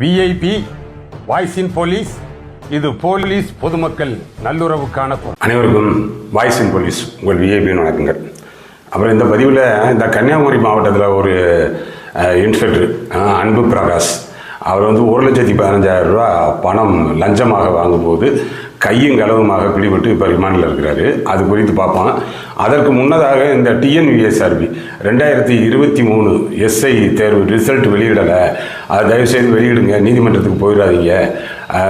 VIP voice in police இது police பொதுமக்கள் நல்லுறவுக்கான அனைவருக்கும் வாய்ஸ் இன் போலீஸ் உங்கள் விஐபின்னு வணக்கங்கள். அப்புறம் இந்த பதிவில் இந்த கன்னியாகுமரி மாவட்டத்தில் ஒரு இன்ஸ்பெக்டர் அன்பு பிரகாஷ். அவர் வந்து ஒரு லட்சத்தி பதினஞ்சாயிரம் ரூபா பணம் லஞ்சமாக வாங்கும்போது கையும் களவுமாக பிடிபட்டு இப்போ ரிமாண்டில் இருக்கிறாரு. அது குறித்து பார்ப்போம். அதற்கு முன்னதாக இந்த டிஎன்விஎஸ்ஆர்பி ரெண்டாயிரத்தி இருபத்தி மூணு எஸ்ஐ தேர்வு ரிசல்ட் வெளியிடலை. அதை தயவுசெய்து வெளியிடுங்க. நீதிமன்றத்துக்கு போயிடாதீங்க.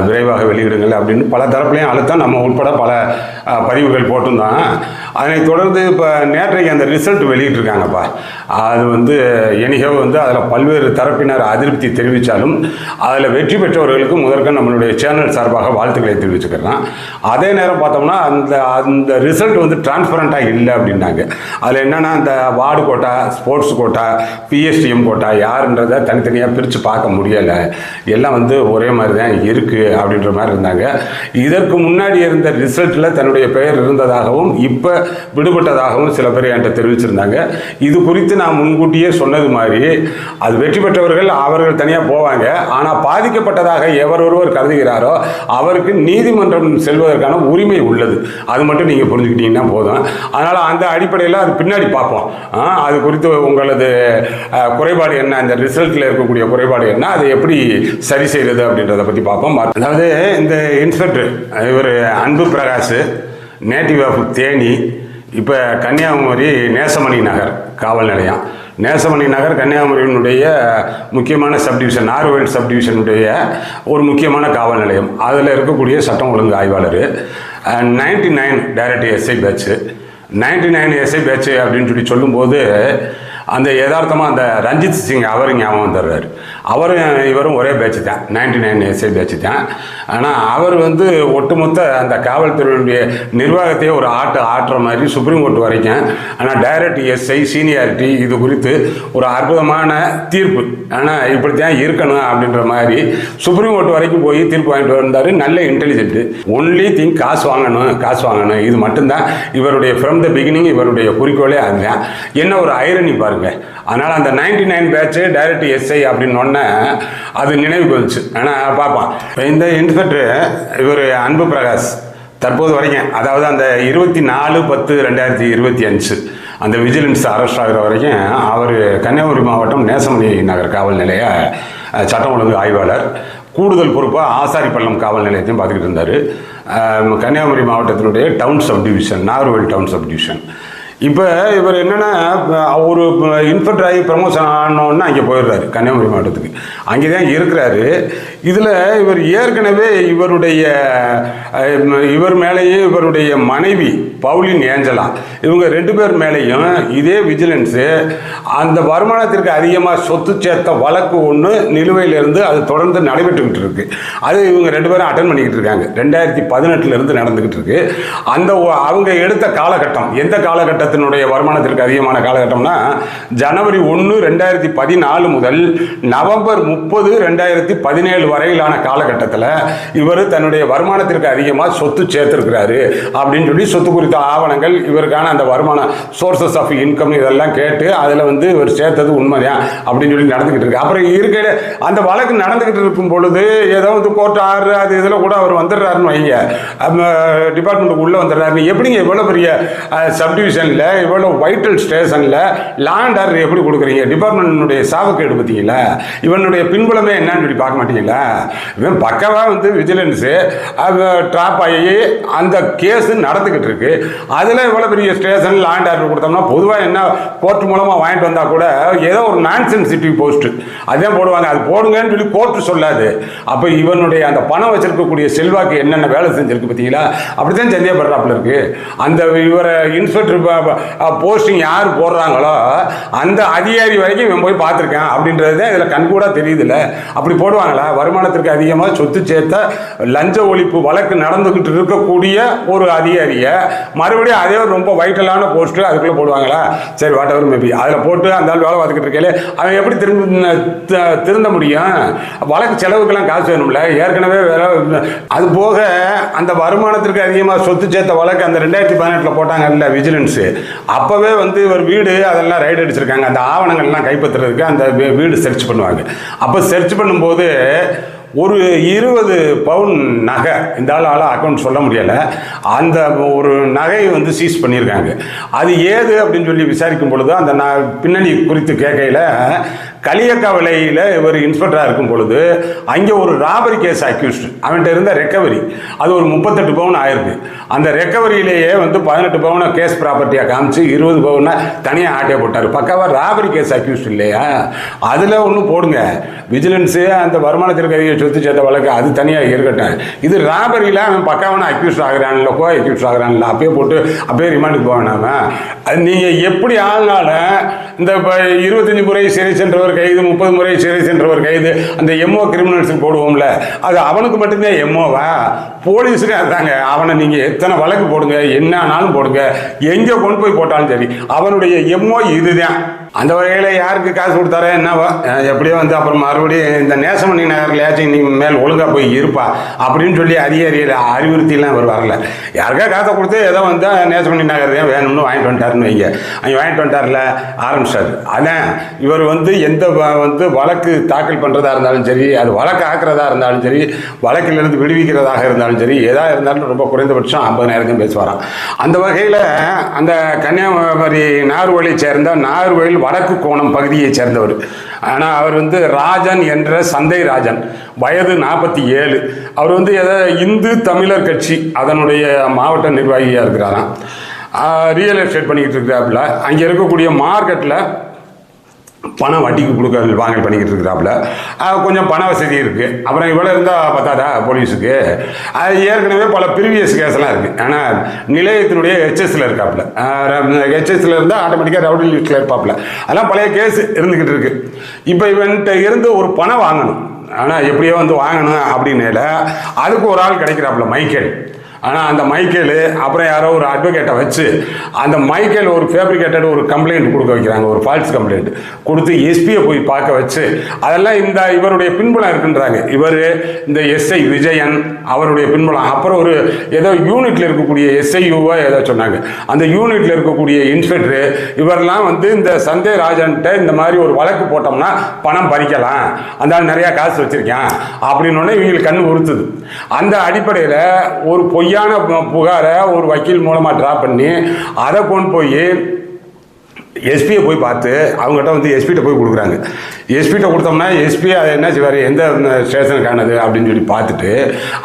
விரைவாக வெளியிடுங்கள் அப்படின்னு பல தரப்புலையும் அழுத்தம். நம்ம உட்பட பல பதிவுகள் போட்டிருந்தோம் அதனைத் தொடர்ந்து இப்போ நேற்றைக்கு அந்த ரிசல்ட் வெளியிட்டிருக்காங்கப்பா. அது வந்து எனிகோ வந்து அதில் பல்வேறு தரப்பினர் அதிருப்தி தெரிவித்தாலும் அதில் வெற்றி பெற்றவர்களுக்கு முதற்க நம்மளுடைய சேனல் சார்பாக வாழ்த்துக்களை தெரிவிச்சுக்கிறேன். அதே நேரம் பார்த்தோம்னா அந்த அந்த ரிசல்ட் வந்து டிரான்ஸ்பரண்ட்டாக இல்லை அப்படின்னாங்க. அதில் என்னென்னா அந்த ward quota sports quota PSTM quota யாருன்றதை தனித்தனியாக பிரித்து பார்க்க முடியலை. எல்லாம் வந்து ஒரே மாதிரி தான் இருக்குது அப்படின்ற மாதிரி இருந்தாங்க. இதற்கு முன்னாடி இருந்த ரிசல்ட்டில் தன்னுடைய பெயர் இருந்ததாகவும் இப்போ விடுபட்டதாகவும் சில பேர் என்கிட்ட தெரிவிச்சிருந்தாங்க. இது குறித்து நான் முன்கூட்டியே சொன்னது மாதிரி அது வெற்றி பெற்றவர்கள் அவர்கள் தனியாக போவாங்க. ஆனால் பாதிக்கப்பட்டதாக எவர் ஒருவர் கருதுகிறாரோ அவருக்கு நீதிமன்றம் செல்வதற்கான உரிமை உள்ளது. அது மட்டும் நீங்கள் புரிஞ்சுக்கிட்டீங்கன்னா போதும். அதனால் அந்த அடிப்படையில் அது பின்னாடி பார்ப்போம். ஆ, அது குறித்து உங்களது குறைபாடு என்ன அந்த ரிசல்ட்டில் இருக்கக்கூடிய குறைபாடு என்ன அதை எப்படி சரி செய்கிறது அப்படின்றத பற்றி பார்ப்போம். அதாவது இந்த இன்ஸ்பெக்டர் இவர் அன்பு பிரகாஷ் நேட்டிவ் ஆஃப் தேனி இப்போ கன்னியாகுமரி நேசமணி நகர் காவல் நிலையம். நேசமணி நகர் கன்னியாகுமரியினுடைய முக்கியமான சப்டிவிஷன் நார்வேல் சப்டிவிஷனுடைய ஒரு முக்கியமான காவல் நிலையம். அதில் இருக்கக்கூடிய சட்டம் ஒழுங்கு ஆய்வாளர். Ninety nine direct SI batch ninety nine SI batch அப்படின்னு சொல்லி சொல்லும்போது அந்த யதார்த்தமாக அந்த ரஞ்சித் சிங் அவர் ஞாபகம் தர்றாரு அவரும் இவரும் ஒரே பேட்ச் தான். நைன்டி நைன் எஸ்ஐ பேட்ச் தான். ஆனால் அவர் வந்து ஒட்டுமொத்த அந்த காவல்துறையினுடைய நிர்வாகத்தையே ஒரு ஆட்டு ஆட்டுற மாதிரி சுப்ரீம் கோர்ட் வரைக்கும். ஆனால் டைரக்ட் எஸ்ஐ சீனியாரிட்டி இது குறித்து ஒரு அற்புதமான தீர்ப்பு. ஆனால் இப்படி தான் இருக்கணும் அப்படின்ற மாதிரி சுப்ரீம் கோர்ட் வரைக்கும் போய் தீர்ப்பு வாங்கிட்டு வந்தார். நல்ல இன்டெலிஜென்ட் ஒன்லி திங் காசு வாங்கணும் காசு வாங்கணும். இது மட்டும்தான் இவருடைய ஃப்ரம் த பிகினிங் இவருடைய குறிக்கோளே அதுதான். என்ன ஒரு ஐரணி பாருங்க. அதனால் அந்த ninety nine batch direct SI அப்படின்னு உடனே அது நினைவுக்கு வந்துச்சு. ஆனால் பார்ப்பான் இந்த இன்ஸ்பெக்டர் இவர் அன்பு பிரகாஷ் தற்போது வரைக்கும் அதாவது அந்த இருபத்தி நாலு பத்து ரெண்டாயிரத்தி இருபத்தி அஞ்சு அந்த விஜிலன்ஸ் அரெஸ்ட் ஆகிற வரைக்கும் அவர் கன்னியாகுமரி மாவட்டம் நேசமணி நகர் காவல் நிலைய சட்டம் ஒழுங்கு ஆய்வாளர் கூடுதல் பொறுப்பாக ஆசாரிப்பள்ளம் காவல் நிலையத்தையும் பார்த்துக்கிட்டு இருந்தார். கன்னியாகுமரி மாவட்டத்தினுடைய town sub division Nagercoil town sub division இப்போ இவர் என்னென்னா ஒரு இன்ஃபெக்ட் ஆகி ப்ரமோஷன் ஆனோன்னு அங்கே போயிடுறாரு கன்னியாகுமரி மாவட்டத்துக்கு. அங்கே தான் இருக்கிறாரு. இதில் இவர் ஏற்கனவே இவருடைய இவர் மேலேயும் இவருடைய மனைவி பவுலின் ஏஞ்சலா இவங்க ரெண்டு பேர் மேலேயும் இதே விஜிலன்ஸு அந்த வருமானத்திற்கு அதிகமாக சொத்து சேர்த்த வழக்கு ஒன்று நிலுவையிலேருந்து அது தொடர்ந்து நடைபெற்றுக்கிட்டு இருக்கு. அது இவங்க ரெண்டு பேரும் அட்டன் பண்ணிக்கிட்டு இருக்காங்க. ரெண்டாயிரத்தி பதினெட்டுலேருந்து நடந்துக்கிட்டு இருக்கு. அந்த அவங்க எடுத்த காலகட்டம் எந்த காலகட்டத்தினுடைய வருமானத்திற்கு அதிகமான காலகட்டம்னா ஜனவரி ஒன்று ரெண்டாயிரத்தி பதினாலு முதல் நவம்பர் முப்பது ரெண்டாயிரத்தி பதினேழு வரையிலான காலகட்டத்தில் இவர் தன்னுடைய வருமானத்திற்கு அதிகமாக சொத்து சேர்த்திருக்கிறாரு அப்படின்னு சொல்லி சொத்து குறித்த ஆவணங்கள் இவருக்கான அந்த வருமான சோர்சஸ் ஆஃப் இன்கம் இதெல்லாம் கேட்டு அதில் வந்து இவர் சேர்த்தது உண்மைதான் அப்படின்னு சொல்லி நடந்துக்கிட்டு இருக்கு. அப்புறம் இருக்கிற அந்த வழக்கு நடந்துக்கிட்டு இருக்கும் பொழுது ஏதோ வந்து கோர்ட் ஆறு அது இதில் கூட அவர் வந்துடுறாருன்னு வைங்க. டிபார்ட்மெண்ட்டுக்கு உள்ளே வந்துடுறாருன்னு எப்படிங்க இவ்வளோ பெரிய ஸ்டேஷனில் இவ்வளோ வைட்டல் ஸ்டேஷனில் லேண்ட் ஆர்டர் எப்படி கொடுக்குறீங்க? டிபார்ட்மெண்ட்டினுடைய சாவுக்கேடு பார்த்தீங்களா இவனுடைய பின்புலமே என்னன்னு சொல்லி பார்க்க மாட்டீங்களா இவன் பக்கவாக வந்து விஜிலன்ஸு ட்ராப் ஆகி அந்த கேஸு நடந்துக்கிட்டு இருக்கு. அதில் இவ்வளோ பெரிய ஸ்டேஷன் லேண்ட் ஆர்டர் கொடுத்தோம்னா பொதுவாக என்ன கோர்ட் மூலமாக வாங்கிட்டு வந்தால் கூட ஏதோ ஒரு நான் சென்சிட்டிவ் போஸ்ட்டு அதே போடுவாங்க. அது போடுங்கன்னு சொல்லி கோர்ட்டு சொல்லாது. அப்போ இவனுடைய அந்த பணம் வச்சிருக்கக்கூடிய செல்வாக்கு என்னென்ன வேலை செஞ்சிருக்கு பார்த்தீங்களா? அப்படி தான் சந்தேகப்படுறாப்புல இருக்கு. அந்த இவரை இன்ஸ்பெக்டர் போஸ்டிங் யார் போடுறாங்களோ அந்த அதிகாரி வரைக்கும் இவன் போய் பார்த்துருக்கேன் அப்படின்றது தான் இதில் கண்கூடாக தெரியுதுல்ல. அப்படி போடுவாங்களா? வருமானத்திற்கு அதிகமாக சொத்து சேர்த்த லஞ்ச ஒழிப்பு வழக்கு நடந்துக்கிட்டு இருக்கக்கூடிய ஒரு அதிகாரியை மறுபடியும் அதே ஒரு ரொம்ப வைட்டலான போஸ்ட்டு அதுக்குள்ளே போடுவாங்களா? சரி வாட் எவர் மேபி அதில் போட்டு அந்த ஆள் வேலை பார்த்துக்கிட்டு இருக்கே அவன் எப்படி திரும்ப த- திருந்த முடியும்? வழக்கு செலவுக்கெல்லாம் காசு வேணும்ல? ஏற்கனவே வேலை அது போக அந்த வருமானத்திற்கு அதிகமாக சொத்து சேர்த்த வழக்கு அந்த ரெண்டாயிரத்தி பதினெட்டில் போட்டாங்கல்ல விஜிலன்ஸு அப்போவே வந்து இவர் வீடு அதெல்லாம் ரைடு அடிச்சிருக்காங்க. அந்த ஆவணங்கள்லாம் கைப்பற்றுறதுக்கு அந்த வீடு சர்ச் பண்ணுவாங்க. அப்போ சர்ச் பண்ணும்போது ஒரு இருபது பவுன் நகை இந்த ஆள் அக்கௌண்ட் சொல்ல முடியலை. அந்த ஒரு நகையை வந்து சீஸ் பண்ணியிருக்காங்க. அது ஏது அப்படின்னு சொல்லி விசாரிக்கும் பொழுது அந்த ந பின்னணி குறித்து கேட்கையில் களியக்கவலையில் இவர் இன்ஸ்பெக்டராக இருக்கும் பொழுது அங்கே ஒரு ராபரி கேஸ் அக்யூஸ்டு அவன்கிட்ட இருந்த ரெக்கவரி அது ஒரு முப்பத்தெட்டு பவுன் ஆயிருக்கு. அந்த ரெக்கவரியிலேயே வந்து பதினெட்டு பவுனை கேஸ் ப்ராப்பர்ட்டியாக காமிச்சு இருபது பவுனை தனியாக ஆட்டே போட்டார். பக்காவாக ராபரி கேஸ் அக்யூஸ்ட் இல்லையா? அதில் ஒன்றும் போடுங்க. விஜிலன்ஸு அந்த வருமானத்திற்கு அதிக சொத்து சேர்த்த வழக்கு அது தனியாக இருக்கட்டும். இது ராபரியில் அவன் பக்காவான அக்யூஸ்ட் ஆகிறான்ல கோ அக்யூஸ்ட் ஆகிறான்ல அப்பயே போட்டு அப்பயே ரிமாண்டுக்கு போவேனாம? அது நீங்கள் எப்படி ஆனாலும் இந்த இப்போ இருபத்தஞ்சி முறை சிறை சென்றவர் கைது முப்பது முறை சிறை சென்றவர் கைது அந்த எம்ஓ கிரிமினல்ஸுக்கு போடுவோம்ல அது அவனுக்கு மட்டும்தான் எம்ஓவா போலீஸுக்கு அதுதாங்க அவனை நீங்கள் எத்தனை வழக்கு போடுங்க என்னானாலும் போடுங்க எங்கே கொண்டு போய் போட்டாலும் சரி அவனுடைய எம்ஓ இதுதான். அந்த வகையில் யாருக்கு காசு கொடுத்தாரோ என்னவோ எப்படியோ வந்து அப்புறம் மறுபடியும் இந்த நேசமணி நகர்லையாச்சும் நீ மேல் ஒழுங்காக போய் இருப்பா அப்படின்னு சொல்லி அதிகாரியில் அறிவுறுத்திலாம் அவர் வரல. யாருக்கா காசை கொடுத்து ஏதோ வந்து நேசமணி நகர் தான் வேணும்னு வாங்கிட்டு வந்துட்டாருன்னு வைங்க. அவங்க வாங்கிட்டு வந்துட்டார்ல ஆரம்பிச்சார். அதான் இவர் வந்து எந்த வ- வந்து வழக்கு தாக்கல் பண்ணுறதா இருந்தாலும் சரி அது வழக்கு ஆக்குறதா இருந்தாலும் சரி வழக்கிலிருந்து விடுவிக்கிறதாக இருந்தாலும் சரி எதாக இருந்தாலும் ரொம்ப குறைந்தபட்சம் ஐம்பதாயிரம் பேசுவாராம். அந்த வகையில் அந்த கன்னியாகுமரி நார்வழி சேர்ந்த நார்வழியில் வடக்கு கோணம் பகுதியைச் சேர்ந்தவர். ஆனால் அவர் வந்து ராஜன் என்ற சந்தை ராஜன். வயது நாற்பத்தி ஏழு. அவர் வந்து எதோ இந்து தமிழர் கட்சி அதனுடைய மாவட்ட நிர்வாகியாக இருக்கிறாராம். ரியல் எஸ்டேட் பண்ணிக்கிட்டு இருக்கிறாப்புல. அங்கே இருக்கக்கூடிய மார்க்கெட்டில் பணம் வட்டிக்கு கொடுக்க வாங்கல் பண்ணிக்கிட்டு இருக்கிறாப்புல. கொஞ்சம் பண வசதி இருக்குது அப்புறம் இவ்வளோ இருந்தால் பார்த்தாரா போலீஸுக்கு? அது ஏற்கனவே பல ப்ரீவியஸ் கேஸ்லாம் இருக்குது ஆனால் நிலையத்தினுடைய ஹெச்எஸ்ல இருக்காப்புல. ஹெச்எஸ்சில் இருந்தால் ஆட்டோமேட்டிக்காக ரவுடி லிஸ்ட்டில் இருப்பாப்புல. அதெல்லாம் பழைய கேஸ் இருந்துக்கிட்டு இருக்குது இப்போ இவன்கிட்ட இருந்து ஒரு பணம் வாங்கணும். ஆனால் எப்படியோ வந்து வாங்கணும் அப்படின்னால அதுக்கு ஒரு ஆள் கிடைக்கிறாப்புல மைக்கேல். ஆனால் அந்த மைக்கேலு அப்புறம் யாரோ ஒரு அட்வொகேட்டை வச்சு அந்த மைக்கேல் ஒரு ஃபேப்ரிகேட்டட் ஒரு கம்ப்ளைண்ட் கொடுக்க வைக்கிறாங்க ஒரு ஃபால்ஸ் கம்ப்ளைண்ட் கொடுத்து எஸ்பியை போய் பார்க்க வச்சு அதெல்லாம் இந்த இவருடைய பின்புலம் இருக்குன்றாங்க. இவர் இந்த எஸ்ஐ விஜயன் அவருடைய பின்புலம். அப்புறம் ஒரு ஏதோ யூனிட்டில் இருக்கக்கூடிய எஸ்ஐயூவோ ஏதோ சொன்னாங்க. அந்த யூனிட்டில் இருக்கக்கூடிய இன்ஸ்பெக்டர் இவரெல்லாம் வந்து இந்த சந்தே ராஜன்ட்ட இந்த மாதிரி ஒரு வழக்கு போட்டோம்னா பணம் பறிக்கலாம். அந்த நிறையா காசு வச்சுருக்கேன். அப்படின்னு இவங்களுக்கு கண் உறுத்துது. அந்த அடிப்படையில் ஒரு பொய்யான புகாரை ஒரு வக்கீல் மூலமாக ட்ரா பண்ணி அதை கொண்டு போய் எஸ்பியை போய் பார்த்து அவங்ககிட்ட வந்து எஸ்பிகிட்ட போய் கொடுக்குறாங்க. எஸ்பிகிட்ட கொடுத்தோம்னா எஸ்பி அதை என்ன செய்வார்? எந்த ஸ்டேஷனுக்கானது அப்படின்னு சொல்லி பார்த்துட்டு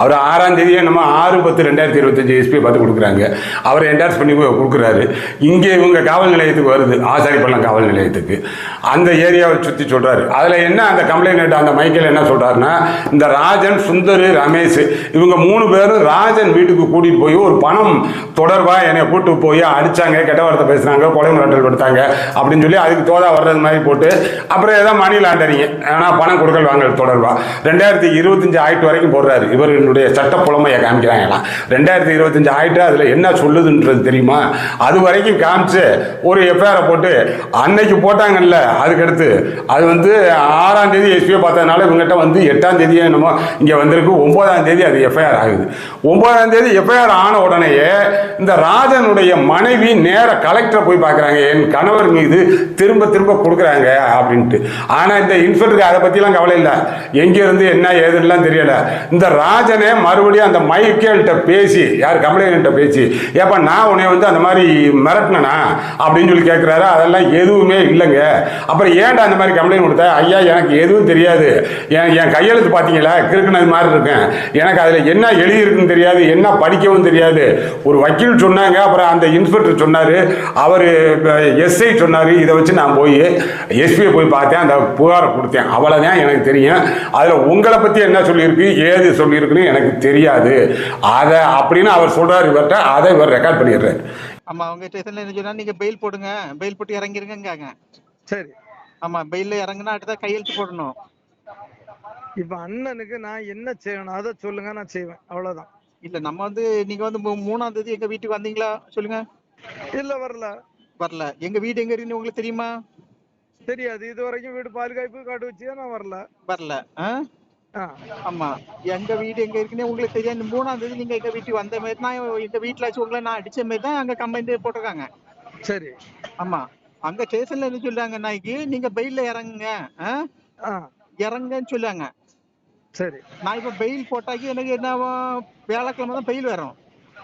அவர் ஆறாம் தேதி நம்ம ஆறு பத்து ரெண்டாயிரத்தி இருபத்தஞ்சி எஸ்பியை பார்த்து கொடுக்குறாங்க. அவர் என்டார்ஸ் பண்ணி போய் கொடுக்குறாரு. இங்கே இவங்க காவல் நிலையத்துக்கு வருது ஆசாரிப்பள்ளம் காவல் நிலையத்துக்கு. அந்த ஏரியாவை சுற்றி சொல்கிறாரு அதில் என்ன அந்த கம்ப்ளைண்ட் அந்த மைக்கேல் என்ன சொல்கிறாருன்னா இந்த ராஜன் சுந்தர் ரமேஷ் இவங்க மூணு பேரும் ராஜன் வீட்டுக்கு கூட்டிகிட்டு போய் ஒரு பணம் தொடர்பாக என்னை கூட்டு போய் அடித்தாங்க கெட்ட வார்த்தை பேசுனாங்க கொலை மிரட்டல் கொடுத்தாங்க அப்படின்னு சொல்லி அதுக்கு தோதா வர்றது மாதிரி போட்டு அப்புறம் ஏதோ மணி லாண்டரிங்க ஆனால் பணம் கொடுக்கல் வாங்கல் தொடர்பாக ரெண்டாயிரத்தி இருபத்தஞ்சு ஆயிட்டு வரைக்கும் போடுறாரு. இவர்களுடைய சட்ட புலமையை காமிக்கிறாங்களாம் ரெண்டாயிரத்தி இருபத்தஞ்சு ஆயிட்டு அதில் என்ன சொல்லுதுன்றது தெரியுமா? அது வரைக்கும் காமிச்சு ஒரு எஃப்ஐஆரை போட்டு அன்னைக்கு போட்டாங்கல்ல அதுக்கடுத்து. அது வந்து ஆறாம் தேதி எஸ்பியை பார்த்ததுனால இவங்ககிட்ட வந்து எட்டாம் தேதியே என்னமோ இங்கே வந்திருக்கு. ஒன்பதாம் தேதி அது எஃப்ஐஆர் ஆகுது. ஒன்பதாம் தேதி எஃப்ஐஆர் ஆன உடனேயே இந்த ராஜனுடைய மனைவி நேர கலெக்டரை போய் பார்க்குறாங்க. என் கணவர் மீது திரும்ப திரும்ப கொடுக்குறாங்க அப்படின்ட்டு. ஆனால் இந்த இன்ஸ்பெக்டருக்கு அதை பற்றிலாம் கவலை இல்லை. எங்கேருந்து என்ன ஏதுன்னெலாம் தெரியல. இந்த ராஜனே மறுபடியும் அந்த மைக்கேல்கிட்ட பேசி யார் கம்ப்ளைண்ட்ட பேசி ஏப்பா நான் உன்னை வந்து அந்த மாதிரி மிரட்டினனா? அப்படின்னு சொல்லி கேட்குறாரு அதெல்லாம் எதுவுமே இல்லைங்க. அப்புறம் ஏன்டா அந்த மாதிரி கம்ப்ளைண்ட் கொடுத்த? ஐயா எனக்கு எதுவும் தெரியாது. என் என் கையெழுத்து பார்த்தீங்களா? கிறுக்குனது மாதிரி இருக்கேன். எனக்கு அதில் என்ன எழுதியிருக்குன்னு தெரியாது. என்ன படிக்கவும் தெரியாது. ஒரு வக்கீல் சொன்னாங்க. அப்புறம் அந்த இன்ஸ்பெக்டர் சொன்னார். அவர் எஸ்ஐ சொன்னார். இதை வச்சு நான் போய் எஸ்பியை போய் பார்த்தேன். அந்த புகாரை கொடுத்தேன். அவ்வளோதான் எனக்கு தெரியும். அதில் உங்களை பற்றி என்ன சொல்லியிருக்கு? ஏது சொல்லியிருக்குன்னு எனக்கு தெரியாது. அதை அப்படின்னு அவர் சொல்கிறார் இவர்கிட்ட அதை இவர் ரெக்கார்ட் பண்ணிடுறாரு. ஆமா அவங்க ஸ்டேஷன்ல என்ன சொன்னா நீங்க பெயில் போடுங்க. பெயில் போட்டு இறங்கிருங்கங்காங்க. சரி. ஆமா பெயில்ல இறங்குனா அடுத்த கையெழுத்து போடணும். இப்ப அண்ணனுக்கு நான் என்ன செய்யணும்? அதை சொல்லுங்க நான் செய்வேன். அவ்வளவுதான். இல்ல நம்ம வந்து நீங்க வந்து மூ- மூணாம் தேதி எங்க வீட்டுக்கு வந்தீங்களா? சொல்லுங்க. இல்ல வரல. வரல. எங்க வீடு எங்க இருக்குன்னு உங்களுக்கு தெரியுமா? தெரியாது. இது வரைக்கும் வீடு பாதுகாப்பு காட்டு வச்சு நான் வரல. வரல. ஆமா. எங்க வீடு எங்க இருக்குன்னு உங்களுக்கு தெரியாது. இந்த மூணாம் தேதி நீங்க எங்க வீட்டுக்கு வந்த மாதிரி நான் எங்க வீட்டுல வச்சு உங்களை நான் அடிச்ச மாதிரி தான் அங்க கம்ப்ளைண்ட் போட்டிருக்காங்க. சரி. ஆமா. அங்க ஸ்டேஷன்ல என்ன சொல்றாங்க நாய்க்கு நீங்க பெயில்ல இறங்குங்க. இறங்குங்கன்னு சொல்லுவாங்க. சரி. நான் இப்ப பெயில் போட்டாக்கி எனக்கு என்ன? வியாழக்கிழமை தான் பெயில் வரும்.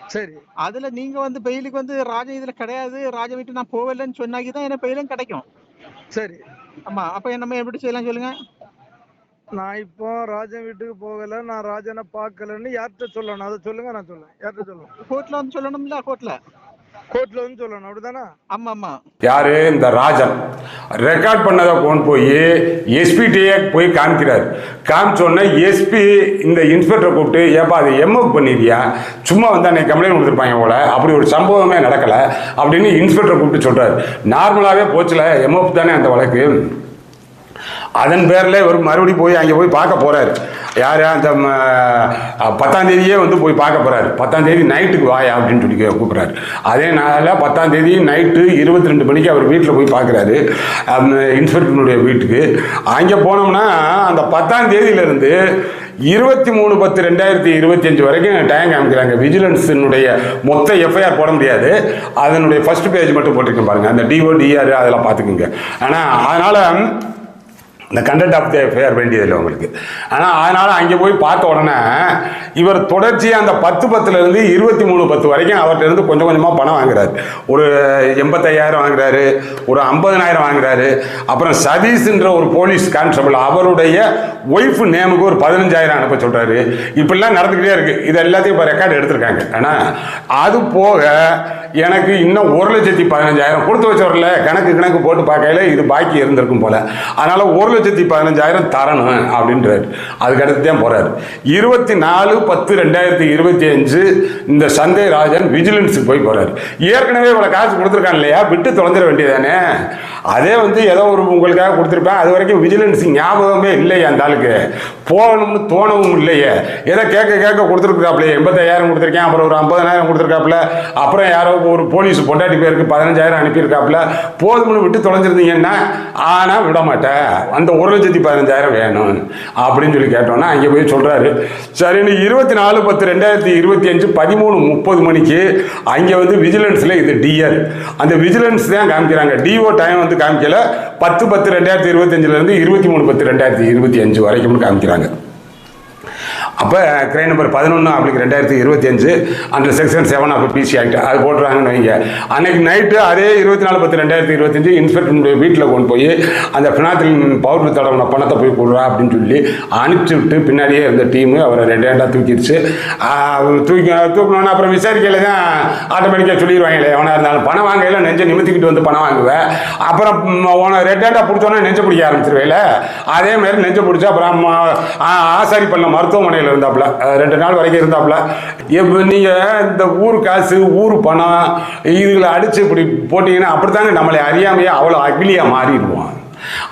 சரி. அதுல நீங்க வந்து பெயிலுக்கு வந்து ராஜ இதுல கிடையாது. ராஜ வீட்டு நான் போகலன்னு சொன்னாக்கி தான் எனக்கு பெயிலும் கிடைக்கும். சரி. ஆமா அப்ப நம்ம எப்படி செய்யலாம் சொல்லுங்க. நான் இப்போ ராஜன் வீட்டுக்கு போகல. நான் ராஜனை பார்க்கலன்னு யார்கிட்ட சொல்லணும்? அதை சொல்லுங்க நான் சொல்லுவேன் யார்கிட்ட சொல்லணும் கோர்ட்ல வந்து சொல்லணும்ல கோர்ட்ல கோர்ட்ல வந்து சொல்லணும் அப்படிதானே? ஆமா ஆமா யாரு? இந்த ராஜன். ரெக்கார்ட் பண்ணதை கொண்டு போய் எஸ்பிடியே போய் காமிக்கிறார். காமிச்சோடனே எஸ்பி இந்த இன்ஸ்பெக்டரை கூப்பிட்டு ஏப்பா அது எம்எஃப் பண்ணிருக்கியா சும்மா வந்து அன்னைக்கு கம்ப்ளைண்ட் கொடுத்துருப்பாங்க போல. அப்படி ஒரு சம்பவமே நடக்கலை அப்படின்னு இன்ஸ்பெக்டரை கூப்பிட்டு சொல்றாரு. நார்மலாகவே போச்சுல எம்எஃப் தானே அந்த வழக்கு? அதன் பேரில் இவர் மறுபடியும் போய் அங்கே போய் பார்க்க போகிறாரு யார்? அந்த ம, பத்தாம் தேதியே வந்து போய் பார்க்க போகிறாரு பத்தாம் தேதி நைட்டுக்கு வாயா அப்படின்னு சொல்லி கூப்பிட்றாரு. அதே நாளில் பத்தாம் தேதி நைட்டு இருபத்தி ரெண்டு மணிக்கு அவர் வீட்டில் போய் பார்க்குறாரு. இன்ஸ்பெக்டருடைய வீட்டுக்கு. அங்கே போனோம்னா அந்த பத்தாம் தேதியிலேருந்து இருபத்தி மூணு பத்து ரெண்டாயிரத்தி இருபத்தி அஞ்சு வரைக்கும் டைம் காமிக்கிறாங்க. விஜிலன்ஸினுடைய மொத்த எஃப்ஐஆர் போட முடியாது. அதனுடைய ஃபர்ஸ்ட் பேஜ் மட்டும் போட்டிருக்கேன் பாருங்கள் அந்த டிஓ டிஆர் அதெல்லாம் பார்த்துக்குங்க. ஆனால் அதனால் இந்த கண்டக்ட் ஆஃப் தி ஃபேர் வேண்டியதில்லை உங்களுக்கு. ஆனால் அதனால் அங்கே போய் பார்த்த உடனே இவர் தொடர்ச்சியாக அந்த பத்து பத்துலேருந்து இருபத்தி மூணு பத்து வரைக்கும் அவர்கிட்ட இருந்து கொஞ்சம் கொஞ்சமாக பணம் வாங்குறாரு. ஒரு எண்பத்தையாயிரம் வாங்குறாரு ஒரு ஐம்பதனாயிரம் வாங்குறாரு. அப்புறம் சதீஷ்ன்ற ஒரு போலீஸ் கான்ஸ்டபிள் அவருடைய ஒய்ஃப் நேமுக்கு ஒரு பதினஞ்சாயிரம் அனுப்ப சொல்கிறாரு இப்படிலாம் நடந்துக்கிட்டே இருக்குது இது எல்லாத்தையும் இப்போ ரெக்கார்டு எடுத்திருக்காங்க. ஆனால் அது போக எனக்கு இன்னும் ஒரு லட்சத்தி பதினஞ்சாயிரம் கொடுத்து வச்சவரில் கணக்கு கணக்கு போட்டு பார்க்கையில இது பாக்கி இருந்திருக்கும் போல். அதனால் ஒரு லட்சத்தி பதினஞ்சாயிரம் தரணும் அப்படின்றாரு. அதுக்கடுத்து தான் போறாரு. இருபத்தி நாலு பத்து ரெண்டாயிரத்தி இருபத்தி அஞ்சு இந்த சந்தே ராஜன் விஜிலன்ஸுக்கு போய் போறாரு. ஏற்கனவே இவ்வளோ காசு கொடுத்துருக்கான் இல்லையா? விட்டு தொலைஞ்சிட வேண்டியதானே? அதே வந்து ஏதோ ஒரு உங்களுக்காக கொடுத்துருப்பேன். அது வரைக்கும் விஜிலன்ஸ் ஞாபகமே இல்லையா அந்த ஆளுக்கு. போகணும்னு தோணவும் இல்லையே. ஏதோ கேட்க கேட்க கொடுத்துருக்காப்புல எண்பத்தாயிரம் கொடுத்துருக்கேன். அப்புறம் ஒரு ஐம்பதனாயிரம் கொடுத்துருக்காப்புல. அப்புறம் யாரோ ஒரு போலீஸ் பொண்டாட்டி பேருக்கு பதினஞ்சாயிரம் அனுப்பியிருக்காப்புல. போதும்னு விட்டு தொலைஞ்சிருந்தீங்கன்னா ஆனால் விட மாட்டேன் அந்த ஒரு லட்சத்தி பதினஞ்சாயிரம் வேணும் அப்படின்னு சொல்லி கேட்டோன்னா அங்கே போய் சொல்கிறாரு சரின்னு இருபத்தி நாலு பத்து ரெண்டாயிரத்தி இருபத்தி அஞ்சு பதிமூணு முப்பது மணிக்கு அங்கே வந்து விஜிலன்ஸில் இது டிஆர் அந்த விஜிலன்ஸ் தான் காமிக்கிறாங்க. டிஓ டைம் வந்து காமிக்கல. பத்து பத்து ரெண்டாயிரத்தி இருபத்தஞ்சிலேருந்து இருபத்தி மூணு பத்து ரெண்டாயிரத்தி இருபத்தி அஞ்சு வரைக்கும்னு காமிக்கிறாங்க. அப்போ கிரைம் நம்பர் பதினொன்று அப்படி ரெண்டாயிரத்தி இருபத்தி அஞ்சு அந்த section seven of PC act அது போட்டுறாங்கன்னு வைங்க. அன்னைக்கு நைட்டு அதே இருபத்தி நாலு பத்து ரெண்டாயிரத்தி இருபத்தஞ்சு இன்ஸ்பெக்டருடைய வீட்டில் கொண்டு போய் அந்த பினாத்தின் பவுடர் தடவின பணத்தை போய் கொடுறா அப்படின்னு சொல்லி அனுப்பிச்சி விட்டு பின்னாடியே இருந்த டீமு அவரை ரெண்டு ரெண்டாக தூக்கிடுச்சு. அவர் தூக்கி தூக்கணும்னு அப்புறம் விசாரிக்கையில் தான் ஆட்டோமேட்டிக்காக சொல்லிடுவாங்களே எவனாக இருந்தாலும். பணம் வாங்கையில் நெஞ்சை நிமித்திக்கிட்டு வந்து பணம் வாங்குவேன் அப்புறம் உன ரெட் ஹேண்டாக பிடிச்சோன்னே நெஞ்சை பிடிக்க ஆரம்பிச்சிருவேல. அதே மாதிரி நெஞ்சை பிடிச்சி அப்புறம் ஆசாரி பண்ண மருத்துவமனையில் இருந்தாப்புல ரெண்டு நாள் வரைக்கும் இருந்தாப்புல இப்போ நீங்கள் இந்த ஊர் காசு ஊர் பணம் இதுகளை அடித்து இப்படி போட்டிங்கன்னா அப்படி தாங்க நம்மளை அறியாமையே அவ்வளோ அகிலியாக மாறிடுவான்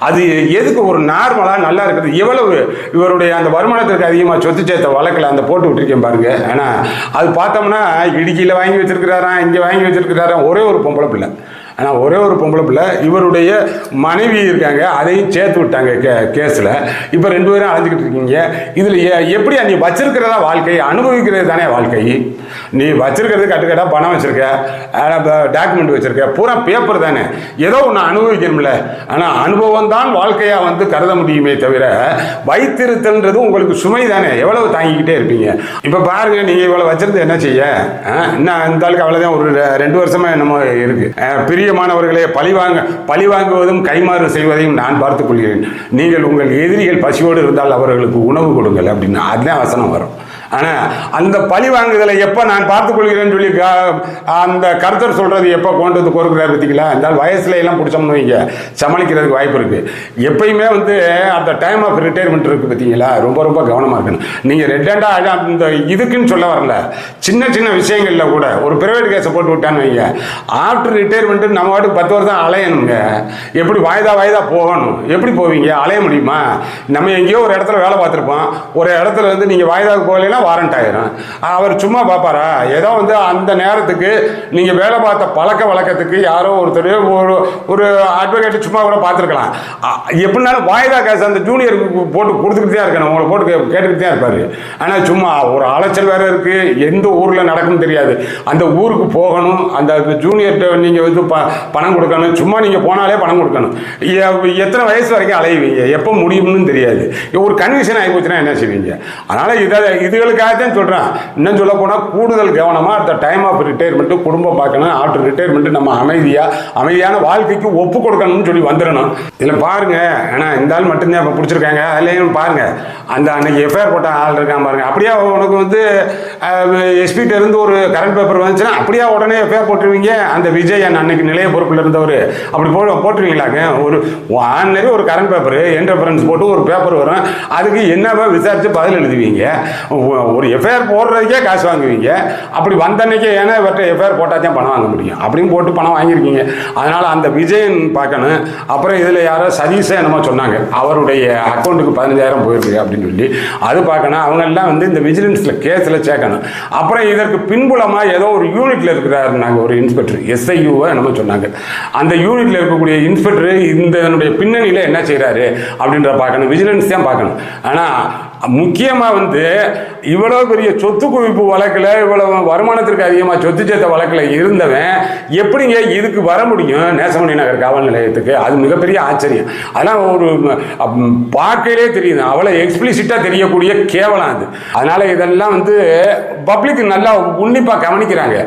அது எதுக்கு ஒரு நார்மலாக நல்லா இருக்குது. எவ்வளவு இவருடைய அந்த வருமானத்திற்கு அதிகமாக சொத்து சேர்த்த வழக்கில் அந்த போட்டு விட்டுருக்கேன் பாருங்க. ஆனால் அது பார்த்தோம்னா இடுக்கியில் வாங்கி வச்சிருக்கிறாராம் இங்கே வாங்கி வச்சிருக்கிறாராம் ஒரே ஒரு பொம்பளை பிள்ளை. ஆனால் ஒரே ஒரு பொம்பளை பிள்ளை இவருடைய மனைவி இருக்காங்க அதையும் சேர்த்து விட்டாங்க கே கேஸில். இப்போ ரெண்டு பேரும் அலைஞ்சிக்கிட்டு இருக்கீங்க. இதில் எப்படி நீ வச்சிருக்கிறதா வாழ்க்கை? அனுபவிக்கிறது தானே வாழ்க்கை. நீ வச்சிருக்கிறது கட்டுக்கட்டாக பணம் வச்சுருக்க டாக்குமெண்ட் வச்சுருக்க பூரா பேப்பர் தானே. ஏதோ ஒன்று அனுபவிக்கணும்ல. ஆனால் அனுபவம் தான் வாழ்க்கையாக வந்து கருத முடியுமே தவிர வைத்திருத்தல்ன்றது உங்களுக்கு சுமை தானே. எவ்வளவு தாங்கிக்கிட்டே இருப்பீங்க. இப்போ பாருங்க நீங்கள் இவ்வளோ வச்சிருந்து என்ன செய்ய? என்ன இந்த ஆளுக்கு அவ்வளோதான் ஒரு ரெ- ரெண்டு வருஷமாக என்னமோ இருக்குது ஆ, பிரியமானவர்களே பழிவாங்க பழி வாங்குவதும் கைமாறு செய்வதையும் நான் பார்த்துக் கொள்கிறேன். நீங்கள் உங்கள் எதிரிகள் பசியோடு இருந்தால் அவர்களுக்கு உணவு கொடுங்கள் அப்படின்னு அதுதான் வசனம் வரும். ஆனால் அந்த பழி வாங்குதலை எப்போ நான் பார்த்துக் கொள்கிறேன்னு சொல்லி அந்த கருத்தர் சொல்றது எப்போ கொண்டு வந்து கொடுக்குறாரு பார்த்தீங்களா? இருந்தாலும் வயசுல எல்லாம் பிடிச்சோம்னு வைங்க. சமாளிக்கிறதுக்கு வாய்ப்பு இருக்கு. எப்பயுமே வந்து அந்த டைம் ஆஃப் ரிட்டையர்மெண்ட் இருக்கு பார்த்தீங்களா? ரொம்ப ரொம்ப கவனமாக இருக்கணும். நீங்கள் ரெண்டாண்டா அந்த இதுக்குன்னு சொல்ல வரல. சின்ன சின்ன விஷயங்கள்ல கூட ஒரு பிரைவேட் கேஸை போட்டு விட்டான்னு வைங்க. ஆஃப்டர் ரிட்டையர்மெண்ட்டு நம்ம வாட்டுக்கு பத்து வருஷம் அலையணுங்க. எப்படி வாய்தா வாய்தா போகணும்? எப்படி போவீங்க? அலைய முடியுமா? நம்ம எங்கேயோ ஒரு இடத்துல வேலை பார்த்துருப்போம். ஒரு இடத்துல வந்து நீங்கள் வாய்தாவுக்கு போகலைன்னா வாரண்ட் ஆயிரும். அவர் சும்மா பார்ப்பாரா? ஏதோ வந்து அந்த நேரத்துக்கு நீங்கள் வேலை பார்த்த பழக்க வழக்கத்துக்கு யாரோ ஒருத்தர் ஒரு ஒரு அட்வொகேட் சும்மா கூட பார்த்துருக்கலாம். எப்படினாலும் வாய்தா கேஸ் அந்த ஜூனியருக்கு போட்டு கொடுத்துக்கிட்டு தான் இருக்கணும். உங்களை போட்டு கே- கேட்டுக்கிட்டு தான் இருப்பார். ஆனால் சும்மா ஒரு அலைச்சல் வேறு இருக்குது எந்த ஊரில் நடக்கும்னு தெரியாது. அந்த ஊருக்கு போகணும். அந்த ஜூனியர்கிட்ட நீங்கள் வந்து ப பணம் கொடுக்கணும். சும்மா நீங்கள் போனாலே பணம் கொடுக்கணும். எத்தனை வயசு வரைக்கும் அலைவீங்க? எப்போ முடியும்னு தெரியாது. ஒரு கன்விஷன் ஆகி போச்சுன்னா என்ன செய்வீங்க? அதனால் இதை இதுகளுக்காக தான் சொல்கிறேன் இன்னும் சொல்ல போனால் கூடுதல் கவனமாக அந்த டைம் ஆஃப் ரிட்டையர்மெண்ட்டு குடும்பம் பார்க்கணும் ஆஃப்டர் ரிட்டையர்மெண்ட்டு நம்ம அமைதியாக அமைதியான வாழ்க்கைக்கு ஒப்பு கொடுக்கணும்னு சொல்லி வந்துடணும். இதில் பாருங்க. ஏன்னா இந்த ஆள் மட்டும்தான் இப்போ பிடிச்சிருக்காங்க. அதுலேயும் பாருங்க. அந்த அன்னைக்கு எஃப்ஐஆர் போட்ட ஆள் இருக்கான் பாருங்கள் அப்படியே உனக்கு வந்து எஸ்பிட்ட இருந்து ஒரு கரண்ட் பேப்பர் வந்துச்சுன்னா அப்படியே உடனே எஃப்ஐஆர் போட்டுருவீங்க. அந்த விஜய் அண்ணன் அன்னைக்கு நிலைய பொறுப்பில் இருந்தவர். அப்படி போ போட்டுருவீங்களாங்க? ஒரு ஆன்லரி ஒரு கரண்ட் பேப்பர் என்டர்பரன்ஸ் போட்டு ஒரு பேப்பர் வரும். அதுக்கு என்னவா விசாரித்து பதில் எழுதுவீங்க? ஒரு எஃப்ஐஆர் போடுறதுக்கே காசு வாங்குவீங்க. அப்படி வந்த அன்னைக்கே ஏன்னா இவர்கிட்ட எஃப்ஐஆர் போட்டால் தான் பணம் வாங்க முடியும். அப்படின்னு போட்டு பணம் வாங்கியிருக்கீங்க. அதனால் அந்த விஜயன் பார்க்கணும். அப்புறம் இதில் யாரோ சதீஷை என்னமோ சொன்னாங்க. அவருடைய அக்கௌண்ட்டுக்கு பதினஞ்சாயிரம் போயிருக்கு அப்படின்னு சொல்லி. அது பார்க்கணும். அவங்க எல்லாம் வந்து இந்த விஜிலன்ஸில் கேஸில் சேர்க்கணும். அப்புறம் இதற்கு பின்புலமாக ஏதோ ஒரு யூனிட்டில் இருக்கிறாரு நாங்கள் ஒரு இன்ஸ்பெக்டர் எஸ்ஐயூவை என்னமோ சொன்னாங்க. அந்த யூனிட்டில் இருக்கக்கூடிய இன்ஸ்பெக்டர் இந்த பின்னணியில் என்ன செய்கிறாரு அப்படின்ற பார்க்கணும். விஜிலன்ஸ் தான் பார்க்கணும். ஆனால் முக்கியமாக வந்து இவ்வளோ பெரிய சொத்து குவிப்பு வழக்கில் இவ்வளோ வருமானத்திற்கு அதிகமாக சொத்து சேர்த்த வழக்கில் இருந்தவன் எப்படிங்க இதுக்கு வர முடியும்? நேசமணி நகர் காவல் நிலையத்துக்கு. அது மிகப்பெரிய ஆச்சரியம். அதெல்லாம் ஒரு ம், பார்க்கையிலே தெரியுது. அவ்வளோ எக்ஸ்பிளிசிட்டாக தெரியக்கூடிய கேவலம் அது. அதனால் இதெல்லாம் வந்து பப்ளிக் நல்லா உன்னிப்பாக கவனிக்கிறாங்க.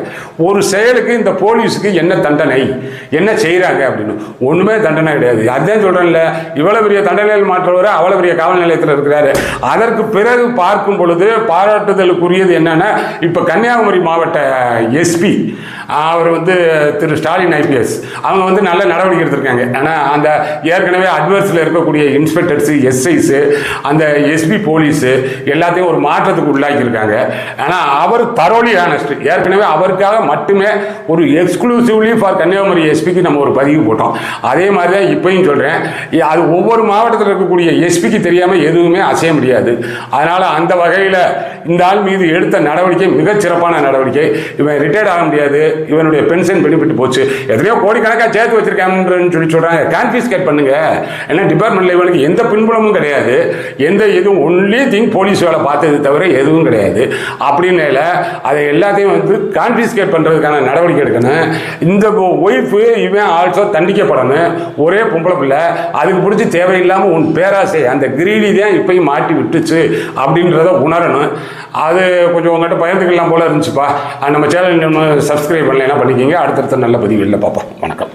ஒரு செயலுக்கு இந்த போலீஸுக்கு என்ன தண்டனை? என்ன செய்கிறாங்க அப்படின்னு. ஒன்றுமே தண்டனை கிடையாது. அதுதான் சொல்கிறேன்ல இவ்வளோ பெரிய தண்டனையில் மாற்றவர் அவ்வளோ பெரிய காவல் நிலையத்தில் இருக்கிறாரு. அதற்கு பிறகு பார்க்கும் பொழுது பாராட்டுதலுக்குரியது என்னன்னா இப்போ கன்னியாகுமரி மாவட்ட எஸ்பி அவர் வந்து திரு ஸ்டாலின் ஐபிஎஸ் அவங்க வந்து நல்ல நடவடிக்கை எடுத்திருக்காங்க. ஆனால் அந்த ஏற்கனவே அட்வர்ஸில் இருக்கக்கூடிய இன்ஸ்பெக்டர்ஸு எஸ்ஐஸு அந்த எஸ்பி போலீஸு எல்லாத்தையும் ஒரு மாற்றத்துக்கு உள்ளாக்கியிருக்காங்க. ஆனால் அவர் தரோலி ஆனஸ்ட் ஏற்கனவே அவருக்காக மட்டுமே ஒரு எக்ஸ்க்ளூசிவ்லி ஃபார் கன்னியாகுமரி எஸ்பிக்கு நம்ம ஒரு பதிவு போட்டோம். அதே மாதிரி தான் இப்பயும் சொல்கிறேன் அது ஒவ்வொரு மாவட்டத்தில் இருக்கக்கூடிய எஸ்பிக்கு தெரியாமல் எதுவுமே அசைய முடியாது. அதனால் அந்த வகையில் இந்த ஆள் மீது எடுத்த நடவடிக்கை மிகச் சிறப்பான நடவடிக்கை. இவன் ரிட்டையர்ட் ஆக முடியாது. இவனுடைய பென்ஷன் பெனிஃபிட் போச்சு. எத்தனையோ கோடிக்கணக்காக சேர்த்து வச்சிருக்காங்கன்னு சொல்லி சொல்கிறாங்க கான்ஃபிஸ்கேட் பண்ணுங்க. ஏன்னா டிபார்ட்மெண்ட்டில் இவனுக்கு எந்த பின்புலமும் கிடையாது. எந்த இதுவும் ஒன்லி திங் போலீஸ் வேலை பார்த்தது தவிர எதுவும் கிடையாது. அப்படின்னால அதை எல்லாத்தையும் வந்து கான்ஃபிஸ்கேட் பண்ணுறதுக்கான நடவடிக்கை எடுக்கணும். இந்த ஒய்ஃபு இவன் ஆல்சோ தண்டிக்கப்படணும். ஒரே பொம்பளை பிள்ளை. அதுக்கு பிடிச்சி தேவையில்லாமல் உன் பேராசை அந்த கிரீடி தான் இப்பயும் மாட்டி இருந்துச்சு அப்படின்றத உணரணும். அது கொஞ்சம் உங்கள்கிட்ட பயந்துக்கலாம் போல இருந்துச்சுப்பா. நம்ம சேனல் நம்ம சப்ஸ்கிரைப் பண்ணலாம் பண்ணிக்கிங்க. அடுத்தடுத்த நல்ல பதிவு இல்லை பார்ப்போம். வணக்கம்.